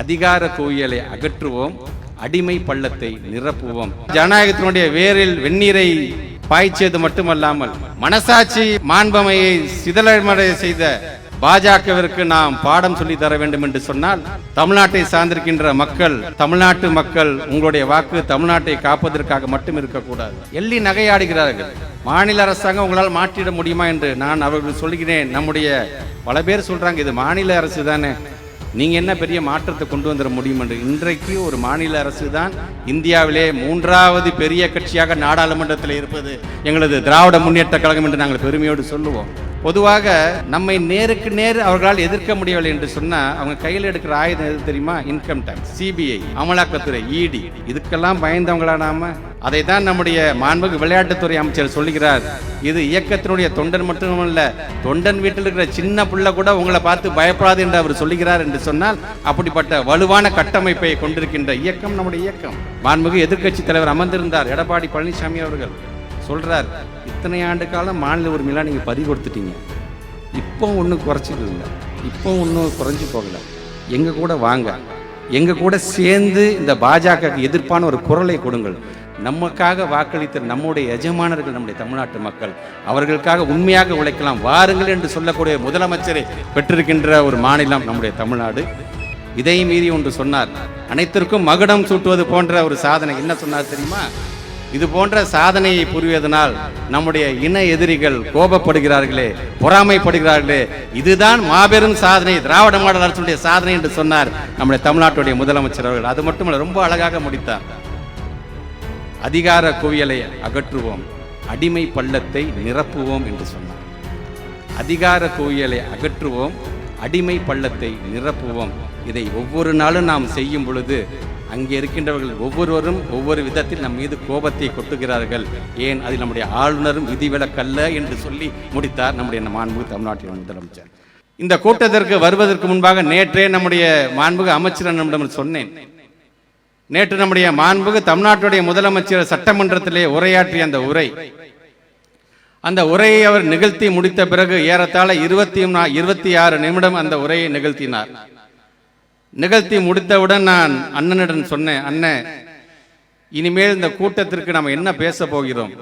அதிகார குவியலை அகற்றுவோம் அடிமை பள்ளத்தை நிரப்புவோம். ஜனநாயகத்தினுடைய வேரில் வெந்நீரை பாய்ச்சியது மட்டுமல்லாமல் மனசாட்சி மாண்பமையை சிதலமடைய செய்த பாஜகவிற்கு நாம் பாடம் சொல்லி தர வேண்டும் என்று சொன்னால் தமிழ்நாட்டை சார்ந்திருக்கின்ற மக்கள் தமிழ்நாட்டு மக்கள் உங்களுடைய வாக்கு தமிழ்நாட்டை காப்பதற்காக மட்டும் இருக்கக்கூடாது. எள்ளி நகையாடுகிறார்கள். மாநில அரசாங்கம் உங்களால் மாற்றிட முடியுமா என்று நான் அவர்கள் சொல்கிறேன். நம்முடைய பல பேர் சொல்றாங்க இது மாநில அரசு தானே. நீங்கள் என்ன பெரிய மாற்றத்தை கொண்டு வந்துட முடியும் என்று இன்றைக்கு ஒரு மாநில அரசு தான் இந்தியாவிலே மூன்றாவது பெரிய கட்சியாக நாடாளுமன்றத்தில் இருப்பது எங்களது திராவிட முன்னேற்ற கழகம் என்று நாங்கள் பெருமையோடு சொல்லுவோம். பொதுவாக நம்மை நேருக்கு நேர் அவர்களால் எதிர்க்க முடியவில்லை என்று சொன்னா அவங்க கையில் எடுக்கிற ஆயுதம் எது தெரியுமா? இன்கம் டேக்ஸ் சிபிஐ அமலாக்கத்துறை இடி இதுக்கெல்லாம் பயந்தவங்களா நாம? அதை தான் நம்முடைய மாண்புக்கு விளையாட்டுத்துறை அமைச்சர் சொல்லுகிறார். இது இயக்கத்தினுடைய தொண்டன் மட்டுமல்ல தொண்டன் வீட்டில் இருக்கிற சின்ன பிள்ளை கூட உங்களை பார்த்து பயப்படாது என்று அவர் சொல்லுகிறார் என்று சொன்னால் அப்படிப்பட்ட வலுவான கட்டமைப்பை கொண்டிருக்கின்ற இயக்கம் நம்முடைய இயக்கம். மாண்புக்கு எதிர்க்கட்சி தலைவர் அமர்ந்திருந்தார் எடப்பாடி பழனிசாமி அவர்கள். சொல்கிறார் இத்தனை ஆண்டு காலம் மாநில உரிமையெல்லாம் நீங்கள் பறி கொடுத்துட்டீங்க. இப்போ ஒன்றும் குறைச்சிட்டு இல்லை. இப்போ ஒன்றும் குறைஞ்சி போகலை. எங்கள் கூட வாங்க. எங்கள் கூட சேர்ந்து இந்த பாஜகவுக்கு எதிர்ப்பான ஒரு குரலை கொடுங்கள். நமக்காக வாக்களித்த நம்முடைய எஜமானர்கள் நம்முடைய தமிழ்நாட்டு மக்கள் அவர்களுக்காக உண்மையாக உழைக்கலாம் வாருங்கள் என்று சொல்லக்கூடிய முதலமைச்சரை பெற்றிருக்கின்ற ஒரு மாநிலம் நம்முடைய தமிழ்நாடு. இதை மீறி ஒன்று சொன்னார். அனைத்திற்கும் மகுடம் சூட்டுவது போன்ற ஒரு சாதனை. என்ன சொன்னார் தெரியுமா? இது போன்ற சாதனையை புரிவதனால் நம்முடைய இன எதிரிகள் கோபப்படுகிறார்களே பொறாமைப்படுகிறார்களே. இதுதான் மாபெரும் சாதனை திராவிட மாடல் அரசுடைய சாதனை என்று சொன்னார் நம்முடைய தமிழ்நாட்டுடைய முதலமைச்சர் அவர்கள். அது மட்டுமல்ல ரொம்ப அழகாக முடித்தார். அதிகார குவியலை அகற்றுவோம் அடிமை பள்ளத்தை நிரப்புவோம் என்று சொன்னார். அதிகார குவியலை அகற்றுவோம் அடிமை பள்ளத்தை நிரப்புவோம். இதை ஒவ்வொரு நாளும் நாம் செய்யும் பொழுது அங்கே இருக்கின்றவர்கள் ஒவ்வொருவரும் ஒவ்வொரு விதத்தில் நம் மீது கோபத்தை கொட்டுகிறார்கள். ஏன்? அதில் நம்முடைய ஆளுநரும் விதிவிலக்கல்ல என்று சொல்லி முடித்தார் நம்முடைய மாண்புமிகு தமிழ்நாட்டின் முதலமைச்சர். இந்த கூட்டத்திற்கு வருவதற்கு முன்பாக நேற்றே நம்முடைய மாண்புகு அமைச்சர் நம்மிடம் சொன்னேன். நேற்று நம்முடைய மாண்புகு தமிழ்நாட்டுடைய முதலமைச்சர் சட்டமன்றத்திலே உரையாற்றிய அந்த உரை. அந்த உரையை அவர் நிகழ்த்தி முடித்த பிறகு ஏறத்தாழ இருபத்தி இருபத்தி ஆறு நிமிடம் அந்த உரையை நிகழ்த்தினார். நிகழ்த்தி முடித்தவுடன் நான் அண்ணனிடம் சொன்னேன் அண்ணன் இனிமேல் இந்த கூட்டத்திற்கு நாம் என்ன பேச போகிறோம்?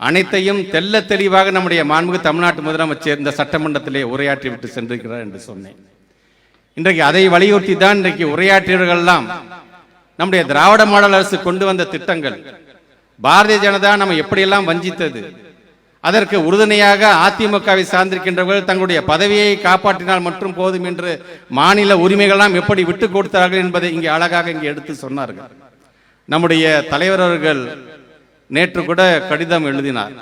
அனைத்தையும் தெல்ல தெளிவாக நம்முடைய மாண்புக்கு தமிழ்நாட்டு முதலமைச்சர் இந்த சட்டமன்றத்திலே உரையாற்றி விட்டு சென்றிருக்கிறார் என்று சொன்னேன். இன்றைக்கு அதை வலியுறுத்தி தான் இன்றைக்கு உரையாற்றியவர்கள்லாம் நம்முடைய திராவிட மாடல் அரசு கொண்டு வந்த திட்டங்கள் பாரதிய ஜனதா நம்ம எப்படியெல்லாம் வஞ்சித்தது அதற்கு உறுதுணையாக அதிமுகவை சார்ந்திருக்கின்றவர்கள் தங்களுடைய பதவியை காப்பாற்றினால் மட்டும் போதும் என்று மாநில உரிமைகளெல்லாம் எப்படி விட்டு கொடுத்தார்கள் என்பதை இங்கே அழகாக இங்கே எடுத்து சொன்னார்கள். நம்முடைய தலைவர் அவர்கள் நேற்று கூட கடிதம் எழுதினார்.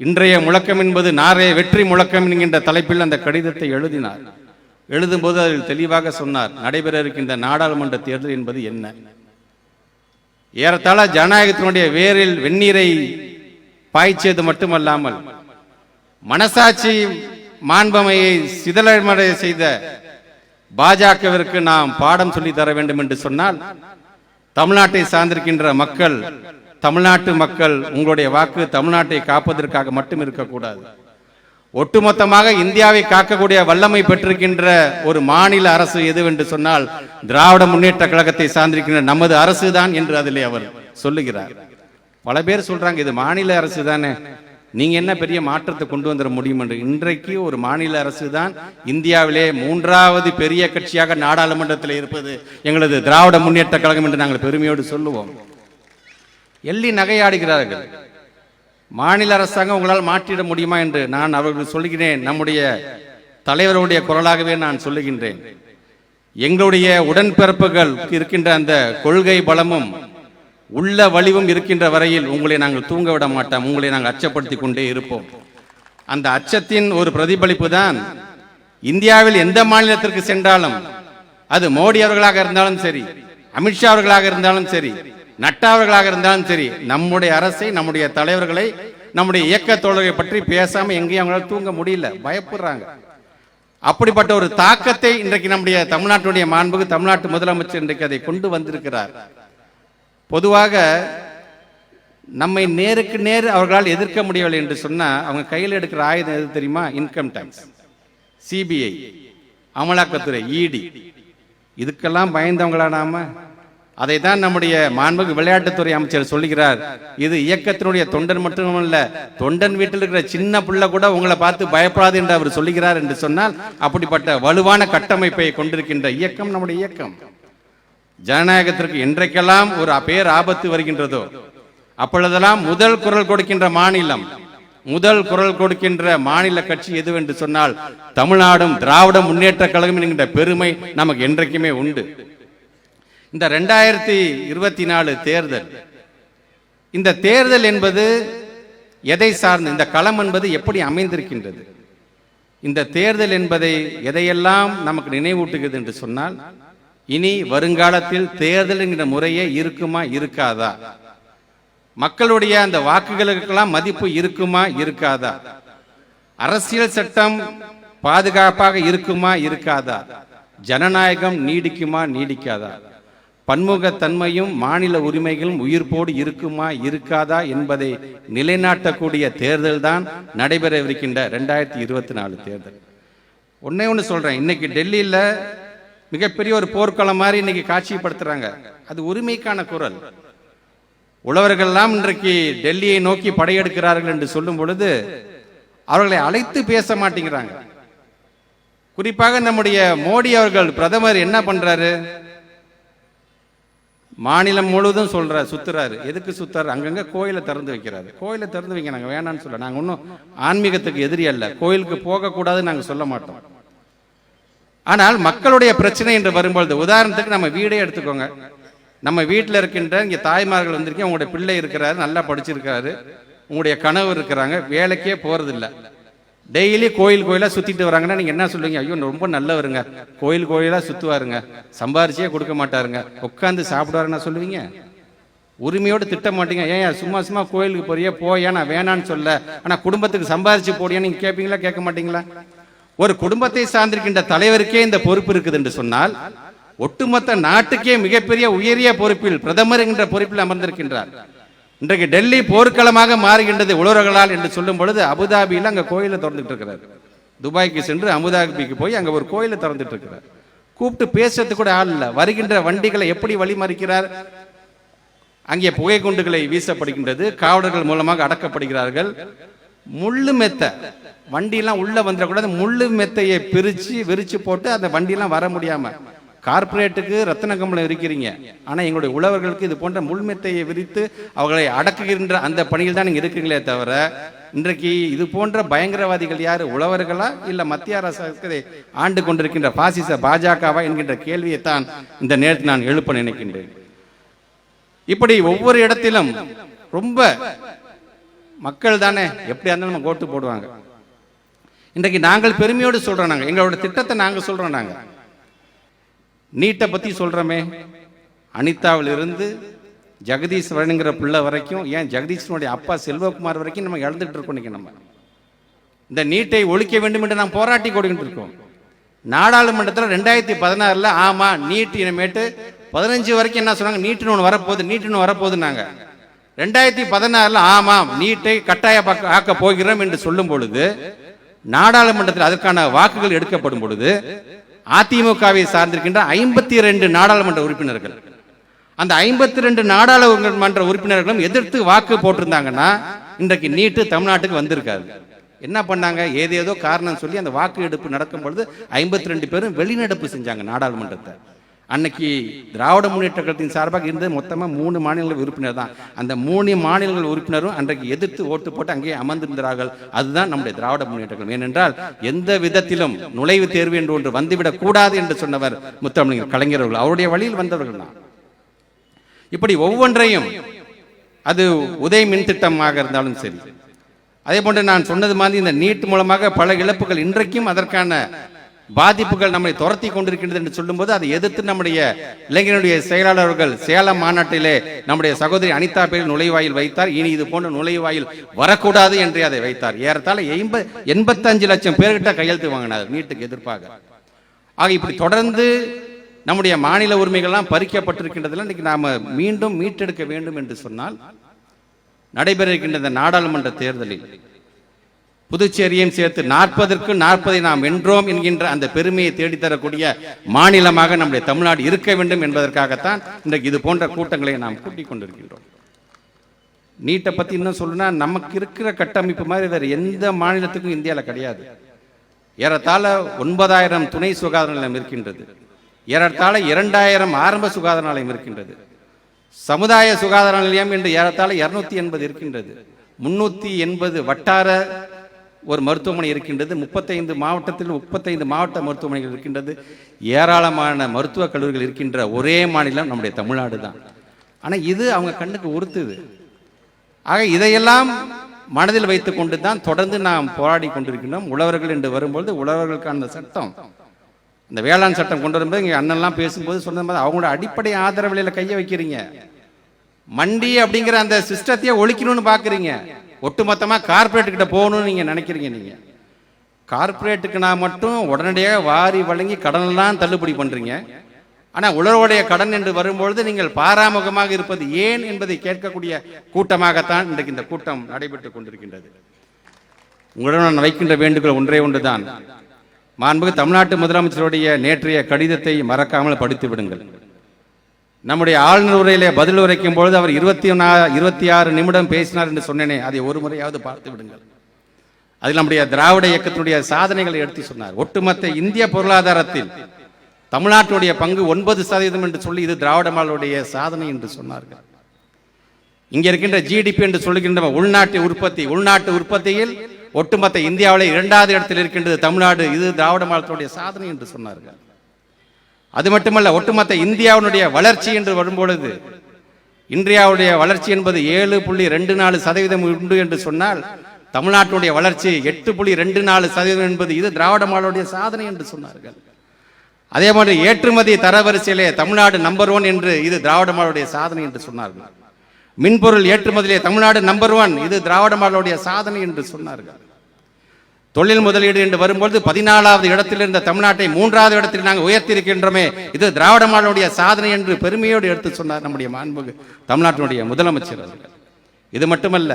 இன்றைய முழக்கம் என்பது நாரைய வெற்றி முழக்கம் என்கின்ற தலைப்பில் அந்த கடிதத்தை எழுதினார். எழுதும்போது அதில் தெளிவாக சொன்னார் நடைபெற இருக்கின்ற நாடாளுமன்ற தேர்தல் என்பது என்ன? ஏறத்தாழ ஜனநாயகத்தினுடைய வேரில் வெந்நீரை பாய்ச்சியது மட்டுமல்லாமல் மனசாட்சி மாண்பமையை சிதலமடைய செய்த பாஜகவிற்கு நாம் பாடம் சொல்லி தர வேண்டும் என்று சொன்னால் தமிழ்நாட்டை சார்ந்திருக்கின்ற மக்கள் தமிழ்நாட்டு மக்கள் உங்களுடைய வாக்கு தமிழ்நாட்டை காப்பதற்காக மட்டும் இருக்கக்கூடாது. ஒட்டுமொத்தமாக இந்தியாவை காக்கக்கூடிய வல்லமை பெற்றிருக்கின்ற ஒரு மாநில அரசு எது என்று சொன்னால் திராவிட முன்னேற்ற கழகத்தை சார்ந்திருக்கின்ற நமது அரசு தான் என்று அதிலே அவர் சொல்லுகிறார். பல பேர் சொல்றாங்க இது மாநில அரசு தானே. நீங்க என்ன பெரிய மாற்றத்தை கொண்டு வந்துட முடியும் என்று. இன்றைக்கு ஒரு மாநில அரசு தான் இந்தியாவிலே மூன்றாவது பெரிய கட்சியாக நாடாளுமன்றத்தில் இருப்பது எங்களது திராவிட முன்னேற்ற கழகம் என்று நாங்கள் பெருமையோடு சொல்லுவோம். எள்ளி நகையாடுகிறார்கள். மாநில அரசாங்கம் உங்களால் மாற்றிட முடியுமா என்று நான் அவர்கள் சொல்கிறேன் நம்முடைய தலைவருடைய குரலாகவே நான் சொல்லுகின்றேன். எங்களுடைய உடன்பிறப்புகள் இருக்கின்ற அந்த கொள்கை பலமும் உள்ள வலிவும் இருக்கின்ற வரையில் உங்களை நாங்கள் தூங்க விட மாட்டோம். உங்களை நாங்கள் அச்சப்படுத்தி கொண்டே இருப்போம். அந்த அச்சத்தின் ஒரு பிரதிபலிப்பு தான் இந்தியாவில் எந்த மாநிலத்திற்கு சென்றாலும் அது மோடி அவர்களாக இருந்தாலும் சரி அமித்ஷா அவர்களாக இருந்தாலும் சரி நட்டா அவர்களாக இருந்தாலும் சரி நம்முடைய அரசை நம்முடைய தலைவர்களை நம்முடைய இயக்க தோழர்களை பற்றி பேசாம எங்கேயும் அவங்களால தூங்க முடியல. பயப்படுறாங்க. அப்படிப்பட்ட ஒரு தாக்கத்தை இன்றைக்கு நம்முடைய தமிழ்நாட்டுடைய மாண்புக்கு தமிழ்நாட்டு முதலமைச்சர் இன்றைக்கு அதை கொண்டு வந்திருக்கிறார். பொதுவாக நம்மை நேருக்கு நேர் அவர்களால் எதிர்க்க முடியவில்லை என்று சொன்னால் அவங்க கையில் எடுக்கிற ஆயுதம் எது தெரியுமா? இன்கம் டேக்ஸ் சிபிஐ அமலாக்கத்துறை இடி இதுக்கெல்லாம் பயந்தவங்களா நாம? அதை தான் நம்முடைய மாண்புக்கு விளையாட்டுத்துறை அமைச்சர் சொல்லுகிறார். இது இயக்கத்தினுடைய தொண்டன் மட்டுமல்ல தொண்டன் வீட்டில் இருக்கிற சின்ன பிள்ளை கூட உங்களை பார்த்து பயப்படாது என்று அவர் சொல்லுகிறார் என்று சொன்னால் அப்படிப்பட்ட வலுவான கட்டமைப்பை கொண்டிருக்கின்ற இயக்கம் நம்முடைய இயக்கம். ஜனநாயகத்திற்கு என்றைக்கெல்லாம் ஒரு பேர் ஆபத்து வருகின்றதோ? அப்பொழுதெல்லாம் முதல் குரல் கொடுக்கின்ற மாநிலம் முதல் குரல் கொடுக்கின்ற மாநில கட்சி எதுவென்று சொன்னால் தமிழ்நாடும் திராவிட முன்னேற்ற கழகம் என்கின்ற பெருமை நமக்கு என்றைக்குமே உண்டு. இந்த ரெண்டாயிரத்தி இருபத்தி நாலு தேர்தல் இந்த தேர்தல் என்பது எதை சார்ந்து இந்த களம் என்பது எப்படி அமைந்திருக்கின்றது? இந்த தேர்தல் என்பதை எதையெல்லாம் நமக்கு நினைவூட்டுகிறது என்று சொன்னால் இனி வருங்காலத்தில் தேர்தல் என்கிற முறையே இருக்குமா இருக்காதா? மக்களுடைய அந்த வாக்குகளுக்கெல்லாம் மதிப்பு இருக்குமா இருக்காதா? அரசியல் சட்டம் பாதுகாப்பாக இருக்குமா இருக்காதா? ஜனநாயகம் நீடிக்குமா நீடிக்காதா? பன்முகத்தன்மையும் மாநில உரிமைகளும் உயிர்ப்போடு இருக்குமா இருக்காதா என்பதை நிலைநாட்டக்கூடிய தேர்தல் தான் நடைபெறவிருக்கின்ற ரெண்டாயிரத்தி இருபத்தி நாலு தேர்தல். ஒன்னே ஒன்று சொல்றேன். இன்னைக்கு டெல்லியில் மிகப்பெரிய ஒரு போர்க்களம் மாதிரி இன்னைக்கு காட்சிப்படுத்துறாங்க. அது உரிமைக்கான குரல். உழவர்கள்லாம் இன்றைக்கு டெல்லியை நோக்கி படையெடுக்கிறார்கள் என்று சொல்லும் பொழுது அவர்களை அழைத்து பேச மாட்டேங்கிறாங்க. குறிப்பாக நம்முடைய மோடி அவர்கள் பிரதமர் என்ன பண்றாரு? மாநிலம் முழுவதும் சொல்ற சுத்துறாரு. எதுக்கு சுத்துறாரு? அங்கங்க கோயிலை திறந்து வைக்கிறாரு. கோயிலை திறந்து வைங்க நாங்க வேணாம்னு சொல்ல. நாங்க ஒன்றும் ஆன்மீகத்துக்கு எதிரி அல்ல. கோயிலுக்கு போகக்கூடாதுன்னு நாங்க சொல்ல மாட்டோம். ஆனால் மக்களுடைய பிரச்சனை என்று வரும்பொழுது உதாரணத்துக்கு நம்ம வீடே எடுத்துக்கோங்க. நம்ம வீட்டில் இருக்கின்ற இங்கே தாய்மார்கள் வந்திருக்கீங்க உங்களுடைய பிள்ளை இருக்கிறாரு நல்லா படிச்சிருக்காரு உங்களுடைய கனவு இருக்கிறாங்க வேலைக்கே போகிறதில்ல டெய்லி கோயில் கோயிலாக சுற்றிட்டு வராங்கன்னா நீங்கள் என்ன சொல்லுவீங்க? ஐயோ ரொம்ப நல்லவருங்க. கோயில் கோயிலாக சுற்றுவாருங்க சம்பாரிச்சே கொடுக்க மாட்டாருங்க. உட்காந்து சாப்பிடுவாருன்னா சொல்லுவீங்க? உரிமையோடு திட்ட மாட்டீங்க. ஏன் சும்மா சும்மா கோயிலுக்கு போறியே? போயா நான் வேணான்னு சொல்ல. ஆனால் குடும்பத்துக்கு சம்பாரிச்சு போடியா நீங்கள் கேட்பீங்களா கேட்க மாட்டீங்களா? ஒரு குடும்பத்தை சார்ந்திருக்கின்ற தலைவருக்கே இந்த பொறுப்பு இருக்குது என்று சொன்னால் ஒட்டுமொத்த நாட்டுக்கே மிகப்பெரிய உயரிய பொறுப்பில் பிரதமர் என்ற பொறுப்பில் அமர்ந்திருக்கின்றார். இன்றைக்கு டெல்லி போர்க்களமாக மாறுகின்றது உழவர்களால் என்று சொல்லும் பொழுது அபுதாபியில் அங்க கோயிலை திறந்துட்டு இருக்கிறார். துபாய்க்கு சென்று அபுதாபிக்கு போய் அங்க ஒரு கோயிலை திறந்துட்டு இருக்கிறார். கூப்பிட்டு பேசுறதுக்கு கூட ஆள் இல்லை. வருகின்ற வண்டிகளை எப்படி வழிமறிக்கிறார்? அங்கே புகை குண்டுகளை வீசப்படுகின்றது. காவலர்கள் மூலமாக அடக்கப்படுகிறார்கள். முள்ளு மெத்த. வண்டியெல்லாம் உள்ள வந்துடக்கூடாது. முள்ளு மெத்தையை பிரித்து விரித்து போட்டு அந்த வண்டியெல்லாம் வர முடியாமல் கார்ப்பரேட்டுக்கு ரத்தன கம்பளம் இருக்கிறீங்க. ஆனால் எங்களுடைய உழவர்களுக்கு இது போன்ற முள்மெத்தையை விரித்து அவர்களை அடக்குகின்ற அந்த பணியில் தான் நீங்கள் இருக்கிறீங்களே தவிர இன்றைக்கு இது போன்ற பயங்கரவாதிகள் யார்? உழவர்களா? இல்லை மத்திய அரசு ஆண்டு கொண்டிருக்கின்ற பாசிச பாஜகவா என்கின்ற கேள்வியை தான் இந்த நேரத்தில் நான் எழுப்ப நினைக்கின்றேன். இப்படி ஒவ்வொரு இடத்திலும் ரொம்ப மக்கள் தானே? எப்படியா இருந்தாலும் நம்ம ஓட்டு போடுவாங்க. இன்றைக்கு நாங்கள் பெருமையோடு சொல்கிறோம் நாங்கள் எங்களோட திட்டத்தை நாங்கள் சொல்கிறோம் நாங்கள் நீட்டை பற்றி சொல்கிறோமே அனிதாவிலிருந்து ஜெகதீஸ்வரனுங்கிற பிள்ளை வரைக்கும் ஏன் ஜெகதீஸ்வரனுடைய அப்பா செல்வகுமார் வரைக்கும் நம்ம இழந்துட்டு இருக்கோம் இன்றைக்கி நம்ம. இந்த நீட்டை ஒழிக்க வேண்டும் என்று நாம் போராட்டி கொடுக்கிட்டு இருக்கோம். நாடாளுமன்றத்தில் ரெண்டாயிரத்தி பதினாறில் ஆமாம் நீட் இனிமேட்டு பதினஞ்சு வரைக்கும் என்ன சொன்னாங்க? நீட்டுன்னு ஒன்று வரப்போகுது நீட்டுன்னு வரப்போகுதுன்னாங்க. ரெண்டாயிரத்தி பதினாறில் ஆமாம் நீட்டை கட்டாய ஆக்க போகிறோம் என்று சொல்லும் பொழுது நாடாளுமன்றத்தில் அதற்கான வாக்குகள் எடுக்கப்படும் பொழுது அதிமுகவை சார்ந்திருக்கின்ற ஐம்பத்தி ரெண்டு நாடாளுமன்ற உறுப்பினர்கள் அந்த ஐம்பத்தி ரெண்டு நாடாளுமன்ற உறுப்பினர்களும் எதிர்த்து வாக்கு போட்டிருந்தாங்கன்னா இன்றைக்கு நீட்டு தமிழ்நாட்டுக்கு வந்திருக்காது. என்ன பண்ணாங்க? ஏதேதோ காரணம் சொல்லி அந்த வாக்கு எடுப்பு நடக்கும் பொழுது ஐம்பத்தி ரெண்டு பேரும் வெளிநடப்பு செஞ்சாங்க நாடாளுமன்றத்தை. அன்னைக்கு திராவிட முன்னேற்ற கழகத்தின் சார்பாக இருந்தது மொத்தமாக மூணு மாநிலங்கள் உறுப்பினர் தான். அந்த மூணு மாநிலங்கள் உறுப்பினரும் அன்றைக்கு எதிர்த்து ஓட்டு போட்டு அங்கேயே அமர்ந்திருந்தார்கள். அதுதான் நம்முடைய திராவிட முன்னேற்ற கழகம். ஏனென்றால் எந்த விதத்திலும் நுழைவு தேர்வு என்று ஒன்று வந்துவிடக் கூடாது என்று சொன்னவர் முத்தமிழர் கலைஞர்கள் அவருடைய வழியில் வந்தவர்கள் தான். இப்படி ஒவ்வொன்றையும் அது உதய மின் திட்டமாக இருந்தாலும் சரி. அதே போன்று நான் சொன்னது மாதிரி இந்த நீட் மூலமாக பல இழப்புகள் இன்றைக்கும் அதற்கான பாதிப்புகள் நம்மை துரத்தி கொண்டிருக்கின்றது என்று சொல்லும்போது அதை எதிர்த்து நம்முடைய இளைஞனுடைய செயலாளர்கள் சேலம் மாநாட்டிலே நம்முடைய சகோதரி அனிதா பேர் நுழைவாயில் வைத்தார். இனி இது போன்ற நுழைவாயில் வரக்கூடாது என்று அதை வைத்தார். ஏறத்தாழ எண்ப எண்பத்தஞ்சு லட்சம் பேர்கிட்ட கையெழுத்து வாங்கினார் நீட்டுக்கு எதிர்ப்பாக. ஆக இப்படி தொடர்ந்து நம்முடைய மாநில உரிமைகள்லாம் பறிக்கப்பட்டிருக்கின்றதில் இன்னைக்கு நாம மீண்டும் மீட்டெடுக்க வேண்டும் என்று சொன்னால் நடைபெற இருக்கின்ற இந்த நாடாளுமன்ற தேர்தலில் புதுச்சேரியும் சேர்த்து நாற்பதற்கு நாற்பதை நாம் வென்றோம் என்கின்ற அந்த பெருமையை தேடித்தரக்கூடிய மாநிலமாக நம்முடைய தமிழ்நாடு இருக்க வேண்டும் என்பதற்காகத்தான் இன்றைக்கு இது போன்ற கூட்டங்களை நாம் கூட்டிக் கொண்டிருக்கின்றோம். நீட்டை பற்றி இன்னும் சொல்லணும்னா நமக்கு இருக்கிற கட்டமைப்பு மாதிரி வேறு எந்த மாநிலத்துக்கும் இந்தியாவில் கிடையாது. ஏறத்தாழ ஒன்பதாயிரம் துணை சுகாதார நிலையம் இருக்கின்றது. ஏறத்தாழ இரண்டாயிரம் ஆரம்ப சுகாதார நிலையம் இருக்கின்றது. சமுதாய சுகாதார நிலையம் என்று ஏறத்தாழ இரநூத்தி எண்பது இருக்கின்றது. முன்னூற்றி எண்பது வட்டார ஒரு மருத்துவமனை இருக்கின்றது. முப்பத்தைந்து மாவட்டத்தில் முப்பத்தைந்து மாவட்ட மருத்துவமனைகள் இருக்கின்றது. ஏராளமான மருத்துவக் கல்லூரிகள் இருக்கின்ற ஒரே மாநிலம் நம்முடைய தமிழ்நாடு தான். ஆனால் இது அவங்க கண்ணுக்கு உறுத்துது. ஆக இதையெல்லாம் மனதில் வைத்து கொண்டு தான் தொடர்ந்து நாம் போராடி கொண்டிருக்கின்றோம். உழவர்கள் என்று வரும்பொழுது உழவர்களுக்கான அந்த சட்டம். இந்த வேளாண் சட்டம் கொண்டு வரும்போது இங்கே அண்ணன்லாம் பேசும்போது சொன்ன மாதிரி அவங்களோட அடிப்படை ஆதரவு கையை வைக்கிறீங்க. மண்டி அப்படிங்கிற அந்த சிஸ்டத்தையே ஒழிக்கணும்னு பார்க்குறீங்க ஒட்டுமொத்தமாக கார்ப்பரேட் கிட்ட போகணும்னு நீங்கள் நினைக்கிறீங்க நீங்கள் கார்ப்பரேட்டுக்கு நான் மட்டும் உடனடியாக வாரி வழங்கி கடனெல்லாம் தள்ளுபடி பண்ணுறீங்க ஆனால் உழவுடைய கடன் என்று வரும்பொழுது நீங்கள் பாராமுகமாக இருப்பது ஏன் என்பதை கேட்கக்கூடிய கூட்டமாகத்தான் இன்றைக்கு இந்த கூட்டம் நடைபெற்றுக் கொண்டிருக்கின்றது. உங்களிடம் நான் வைக்கின்ற வேண்டுகோள் ஒன்றே ஒன்றுதான். மாண்புக்கு தமிழ்நாட்டு முதலமைச்சருடைய நேற்றைய கடிதத்தை மறக்காமல் படித்து விடுங்கள் நம்முடைய ஆளுநர் உரையிலே பதில் உரைக்கும் பொழுது அவர் இருபத்தி இருபத்தி ஆறு நிமிடம் பேசினார் என்று சொன்னேனே அதை ஒரு முறையாவது பார்த்து விடுங்கள். அதில் நம்முடைய திராவிட இயக்கத்தினுடைய சாதனைகளை எடுத்து சொன்னார். ஒட்டுமொத்த இந்திய பொருளாதாரத்தில் தமிழ்நாட்டுடைய பங்கு ஒன்பது சதவீதம் என்று சொல்லி இது திராவிட மாடலுடைய சாதனை என்று சொன்னார்கள். இங்கே இருக்கின்ற ஜிடிபி என்று சொல்லுகின்ற உள்நாட்டு உற்பத்தி உள்நாட்டு உற்பத்தியில் ஒட்டுமொத்த இந்தியாவில் இரண்டாவது இடத்தில் இருக்கின்றது தமிழ்நாடு. இது திராவிட மாடலுடைய சாதனை என்று சொன்னார்கள். அது மட்டுமல்ல ஒட்டுமொத்த இந்தியாவினுடைய வளர்ச்சி என்று வரும்பொழுது இந்தியாவுடைய வளர்ச்சி என்பது ஏழு புள்ளி ரெண்டு நாலு சதவீதம் உண்டு என்று சொன்னால் தமிழ்நாட்டுடைய வளர்ச்சி எட்டு புள்ளி ரெண்டு நாலு சதவீதம் என்பது இது திராவிட மாடலுடைய சாதனை என்று சொன்னார்கள். அதே மாதிரி ஏற்றுமதி தரவரிசையிலே தமிழ்நாடு நம்பர் ஒன் என்று இது திராவிட மாடலுடைய சாதனை என்று சொன்னார்கள். மின்பொருள் ஏற்றுமதியிலே தமிழ்நாடு நம்பர் ஒன் இது திராவிட மாடலுடைய சாதனை என்று சொன்னார்கள். தொழில் முதலீடு என்று வரும்பொழுது பதினாலாவது இடத்தில் இருந்த தமிழ்நாட்டை மூன்றாவது இடத்தில் நாங்கள் உயர்த்தியிருக்கின்றோமே இது திராவிட மாடலுடைய சாதனை என்று பெருமையோடு எடுத்து சொன்னார் நம்முடைய மாண்புகு தமிழ்நாட்டினுடைய முதலமைச்சர் இது மட்டுமல்ல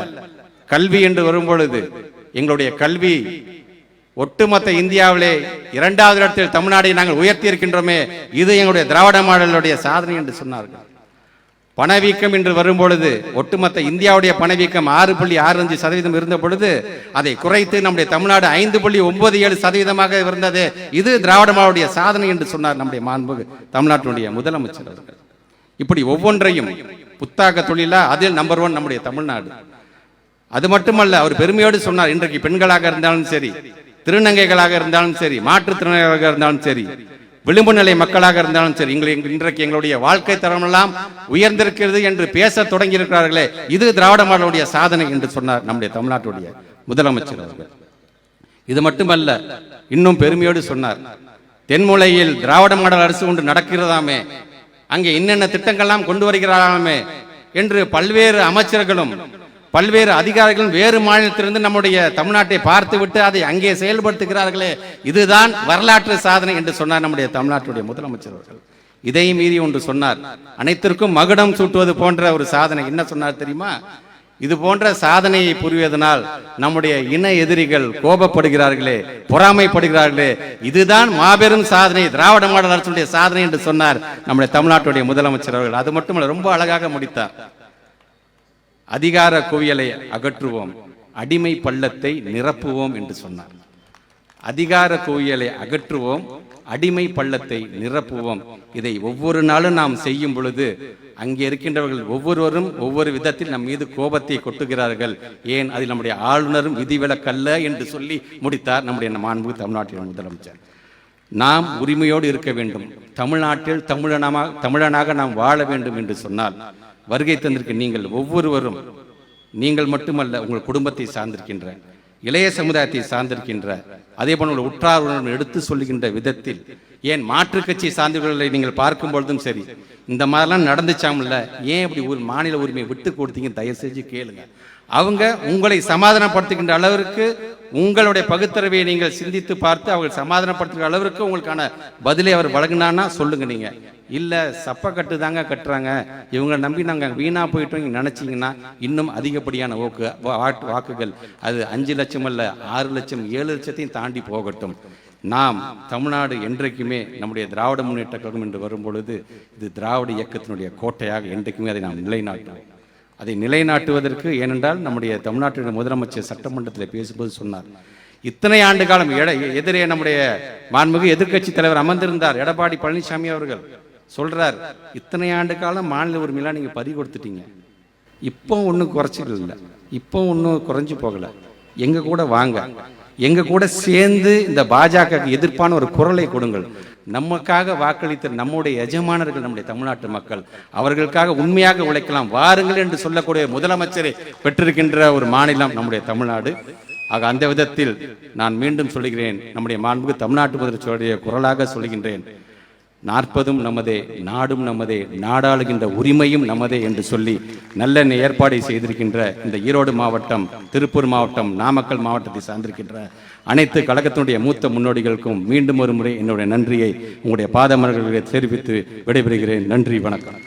கல்வி என்று வரும்பொழுது எங்களுடைய கல்வி ஒட்டுமொத்த இந்தியாவிலே இரண்டாவது இடத்தில் தமிழ்நாடை நாங்கள் உயர்த்தி இருக்கின்றோமே இது எங்களுடைய திராவிட மாடலுடைய சாதனை என்று சொன்னார்கள். பணவீக்கம் என்று வரும்பொழுது ஒட்டுமொத்த இந்தியாவுடைய பணவீக்கம் ஆறு புள்ளி ஆறு அஞ்சு சதவீதம் இருந்த பொழுது அதை குறைத்து நம்முடைய தமிழ்நாடு ஐந்து புள்ளி ஒன்பது ஏழு சதவீதமாக இருந்தது. இது திராவிடமானுடைய சாதனை என்று சொன்னார் நம்முடைய மாண்பு தமிழ்நாட்டினுடைய முதலமைச்சர் அவர்கள். இப்படி ஒவ்வொன்றையும் புத்தாக்க தொழிலா அதில் நம்பர் ஒன் நம்முடைய தமிழ்நாடு. அது மட்டுமல்ல அவர் பெருமையோடு சொன்னார் இன்றைக்கு பெண்களாக இருந்தாலும் சரி திருநங்கைகளாக இருந்தாலும் சரி மாற்றுத்திறனாளிகளாக இருந்தாலும் சரி விளிம்பு நிலை மக்களாக இருந்தாலும் சரி எங்களை இன்றைக்கு எங்களுடைய வாழ்க்கை தரமெல்லாம் உயர்ந்திருக்கிறது என்று பேச தொடங்கி இருக்கிறார்களே இது திராவிட மாடலுடைய சாதனை என்று சொன்னார் நம்முடைய தமிழ்நாட்டுடைய முதலமைச்சர் அவர்கள். இது மட்டுமல்ல இன்னும் பெருமையோடு சொன்னார் தென்முலையில் திராவிட மாடல் அரசு ஒன்று நடக்கிறதாமே அங்கே என்னென்ன திட்டங்கள்லாம் கொண்டு வருகிறாராமே என்று பல்வேறு அமைச்சர்களும் பல்வேறு அதிகாரிகளும் வேறு மாநிலத்திலிருந்து நம்முடைய தமிழ்நாட்டை பார்த்துவிட்டு அதை அங்கே செயல்படுத்துகிறார்களே இதுதான் வரலாற்று சாதனை என்று சொன்னார் நம்முடைய தமிழ்நாட்டுடைய முதலமைச்சர் அவர்கள். இதை மீறி ஒன்று சொன்னார். அனைத்திற்கும் மகுடம் சூட்டுவது போன்ற ஒரு சாதனை என்ன சொன்னார் தெரியுமா? இது போன்ற சாதனையை புரிவதனால் நம்முடைய இன எதிரிகள் கோபப்படுகிறார்களே பொறாமைப்படுகிறார்களே. இதுதான் மாபெரும் சாதனை திராவிட மாடல் அரசுடைய சாதனை என்று சொன்னார் நம்முடைய தமிழ்நாட்டுடைய முதலமைச்சர் அவர்கள். அது மட்டுமல்ல ரொம்ப அழகாக முடித்தார். அதிகார குவியலை அகற்றுவோம். அடிமை பள்ளத்தை நிரப்புவோம் என்று சொன்னார். அதிகார குவியலை அகற்றுவோம். அடிமை பள்ளத்தை நிரப்புவோம். இதை ஒவ்வொரு நாளும் நாம் செய்யும் பொழுது அங்கே இருக்கின்றவர்கள் ஒவ்வொருவரும் ஒவ்வொரு விதத்தில் நம் மீது கோபத்தை கொட்டுகிறார்கள். ஏன்? அதில் நம்முடைய ஆளுநரும் விதிவிலக்கல்ல என்று சொல்லி முடித்தார் நம்முடைய மாண்பு தமிழ்நாட்டின் முதலமைச்சர். நாம் உரிமையோடு இருக்க வேண்டும். தமிழ்நாட்டில் தமிழனமாக தமிழனாக நாம் வாழ வேண்டும் என்று சொன்னால் வருகை தந்திருக்க நீங்கள் ஒவ்வொருவரும் நீங்கள் மட்டுமல்ல உங்கள் குடும்பத்தை சார்ந்திருக்கின்ற இளைய சமுதாயத்தை சார்ந்திருக்கின்ற அதே போல உங்கள் உற்றார் உறவினர் எடுத்து சொல்லுகின்ற விதத்தில் ஏன் மாற்றுக் கட்சி சார்ந்தவர்களை நீங்கள் பார்க்கும் பொழுதும் சரி இந்த மாதிரிலாம் நடந்துச்சாமில்ல? ஏன் இப்படி ஒரு மாநில உரிமையை விட்டு கொடுத்தீங்க தயவு செஞ்சு கேளுங்க. அவங்க உங்களை சமாதானப்படுத்துகின்ற அளவிற்கு உங்களுடைய பகுத்தறிவை நீங்கள் சிந்தித்து பார்த்து அவர்கள் சமாதானப்படுத்துகிற அளவிற்கு உங்களுக்கான பதிலை அவர் வழங்கினான்னா சொல்லுங்க நீங்க. இல்ல சப்ப கட்டு தாங்க கட்டுறாங்க. இவங்களை நம்பி நாங்கள் வீணா போயிட்டோம் நீங்க நினைச்சீங்கன்னா இன்னும் அதிகப்படியான ஓக்கு வாட்டு வாக்குகள் அது அஞ்சு லட்சம் அல்ல ஆறு லட்சம் ஏழு லட்சத்தையும் தாண்டி போகட்டும். நாம் தமிழ்நாடு என்றைக்குமே நம்முடைய திராவிட முன்னேற்ற கழகம் என்று வரும் பொழுது இது திராவிட இயக்கத்தினுடைய கோட்டையாக என்றைக்குமே அதை நாம் நிலைநாட்டுவோம். அதை நிலைநாட்டுவதற்கு ஏனென்றால் நம்முடைய தமிழ்நாட்டின் முதலமைச்சர் சட்டமன்றத்தில் பேசும்போது சொன்னார். இத்தனை ஆண்டு காலம் எதிரே நம்முடைய மாண்புமிகு எதிர்க்கட்சி தலைவர் அமர்ந்திருந்தார். எடப்பாடி பழனிசாமி அவர்கள் சொல்றார் இத்தனை ஆண்டு காலம் மாநில உரிமையெல்லாம் நீங்க பதிவு கொடுத்துட்டீங்க. இப்போ ஒன்றும் குறைச்சிக்கல இல்லை. இப்போ ஒன்றும் குறைஞ்சு போகல. எங்க கூட வாங்க. எங்க கூட சேர்ந்து இந்த பாஜக எதிர்ப்பான ஒரு குரலை கொடுங்கள். நமக்காக வாக்களித்த நம்முடைய எஜமானர்கள் நம்முடைய தமிழ்நாட்டு மக்கள் அவர்களுக்காக உண்மையாக உழைக்கலாம் வாருங்கள் என்று சொல்லக்கூடிய முதலமைச்சரை பெற்றிருக்கின்ற ஒரு மாநிலம் நம்முடைய தமிழ்நாடு. ஆக அந்த விதத்தில் நான் மீண்டும் சொல்கிறேன் நம்முடைய மாண்புக்கு தமிழ்நாட்டு முதலமைச்சருடைய குரலாக சொல்கின்றேன். நாற்பதும் நமதே நாடும் நமதே நாடாளுகின்ற உரிமையும் நமதே என்று சொல்லி நல்ல ஏற்பாடை செய்திருக்கின்ற இந்த ஈரோடு மாவட்டம் திருப்பூர் மாவட்டம் நாமக்கல் மாவட்டத்தை சார்ந்திருக்கின்ற அனைத்து கழகத்தினுடைய மூத்த முன்னோடிகளுக்கும் மீண்டும் ஒரு முறை என்னுடைய நன்றியை உங்களுடைய பாதமலர்களை தெரிவித்து விடைபெறுகிறேன். நன்றி வணக்கம்.